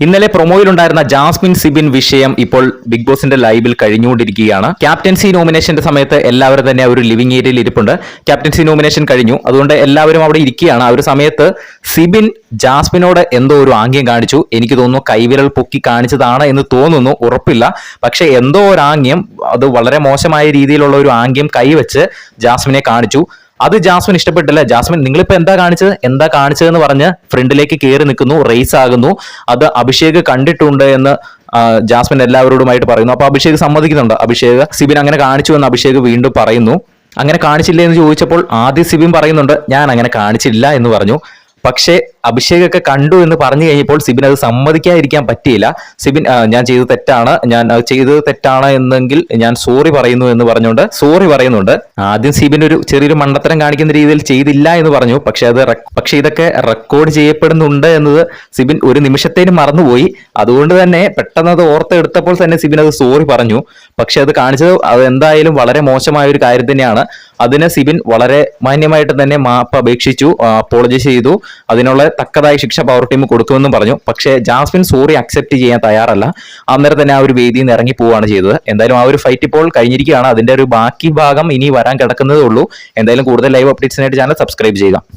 ഇന്നലെ പ്രൊമോയിലുണ്ടായിരുന്ന ജാസ്മിൻ സിബിൻ വിഷയം ഇപ്പോൾ ബിഗ് ബോസിന്റെ ലൈവിൽ കഴിഞ്ഞുകൊണ്ടിരിക്കുകയാണ്. ക്യാപ്റ്റൻസി നോമിനേഷന്റെ സമയത്ത് എല്ലാവരും തന്നെ ഒരു ലിവിംഗ് ഏരിയയിൽ ഇരിപ്പുണ്ട്. ക്യാപ്റ്റൻസി നോമിനേഷൻ കഴിഞ്ഞു. അതുകൊണ്ട് എല്ലാവരും അവിടെ ഇരിക്കുകയാണ്. ആ ഒരു സമയത്ത് സിബിൻ ജാസ്മിനോട് എന്തോ ഒരു ആംഗ്യം കാണിച്ചു. എനിക്ക് തോന്നുന്നു കൈവിരൽ പൊക്കി കാണിച്ചതാണ് എന്ന് തോന്നുന്നു. ഉറപ്പില്ല. പക്ഷെ എന്തോ ഒരു ആംഗ്യം അത് വളരെ മോശമായ രീതിയിലുള്ള ഒരു ആംഗ്യം കൈവച്ച് ജാസ്മിനെ കാണിച്ചു. അത് ജാസ്മിൻ ഇഷ്ടപ്പെട്ടില്ല. ജാസ്മിൻ നിങ്ങളിപ്പോ എന്താ കാണിച്ചത്? എന്താ കാണിച്ചതെന്ന് പറഞ്ഞ് ഫ്രണ്ടിലേക്ക് കയറി നിൽക്കുന്നു റേസ് ആകുന്നു. അത് അഭിഷേക് കണ്ടിട്ടുണ്ട് എന്ന് ജാസ്മിൻ എല്ലാവരോടുമായിട്ട് പറയുന്നു. അപ്പൊ അഭിഷേക് സമ്മതിക്കുന്നുണ്ട്. അഭിഷേക് സിബിൻ അങ്ങനെ കാണിച്ചു എന്ന് അഭിഷേക് വീണ്ടും പറയുന്നു. അങ്ങനെ കാണിച്ചില്ലേ എന്ന് ചോദിച്ചപ്പോൾ ആദ്യ സിബിൻ പറയുന്നുണ്ട് ഞാൻ അങ്ങനെ കാണിച്ചില്ല എന്ന് പറഞ്ഞു. പക്ഷേ അഭിഷേക് ഒക്കെ കണ്ടു എന്ന് പറഞ്ഞു കഴിഞ്ഞപ്പോൾ സിബിൻ അത് സമ്മതിക്കാതിരിക്കാൻ പറ്റിയില്ല. സിബിൻ ഞാൻ ചെയ്തത് തെറ്റാണ്. ഞാൻ ചെയ്തത് തെറ്റാണ് എന്നെങ്കിൽ ഞാൻ സോറി പറയുന്നു എന്ന് പറഞ്ഞുകൊണ്ട് സോറി പറയുന്നുണ്ട്. ആദ്യം സിബിൻ ഒരു ചെറിയൊരു മണ്ടത്തരം കാണിക്കുന്ന രീതിയിൽ ചെയ്തില്ല എന്ന് പറഞ്ഞു. പക്ഷെ അത് പക്ഷെ ഇതൊക്കെ റെക്കോർഡ് ചെയ്യപ്പെടുന്നുണ്ട് എന്നത് സിബിൻ ഒരു നിമിഷത്തേന് മറന്നുപോയി. അതുകൊണ്ട് തന്നെ പെട്ടെന്ന് അത് ഓർത്തെടുത്തപ്പോൾ തന്നെ സിബിൻ അത് സോറി പറഞ്ഞു. പക്ഷെ അത് കാണിച്ചത് അത് എന്തായാലും വളരെ മോശമായ ഒരു കാര്യം തന്നെയാണ്. അതിന് സിബിൻ വളരെ മാന്യമായിട്ട് തന്നെ മാപ്പ് അപേക്ഷിച്ചു അപ്പോളജി ചെയ്തു. അതിനുള്ള തക്കതായ ശിക്ഷ പവർ ടീം കൊടുക്കുമെന്നും പറഞ്ഞു. പക്ഷേ ജാസ്മിൻ സോറി അക്സെപ്റ്റ് ചെയ്യാൻ തയ്യാറല്ല. അന്നേരം തന്നെ ആ ഒരു വേദിയിൽ നിന്ന് ഇറങ്ങി പോവുകയാണ് ചെയ്തത്. എന്തായാലും ആ ഒരു ഫൈറ്റ് ഇപ്പോൾ കഴിഞ്ഞിരിക്കുകയാണ്. അതിന്റെ ഒരു ബാക്കി ഭാഗം ഇനി വരാൻ കിടക്കുന്നതേ ഉള്ളൂ. എന്തായാലും കൂടുതൽ ലൈവ് അപ്ഡേറ്റ്സിനായിട്ട് ചാനൽ സബ്സ്ക്രൈബ് ചെയ്യുക.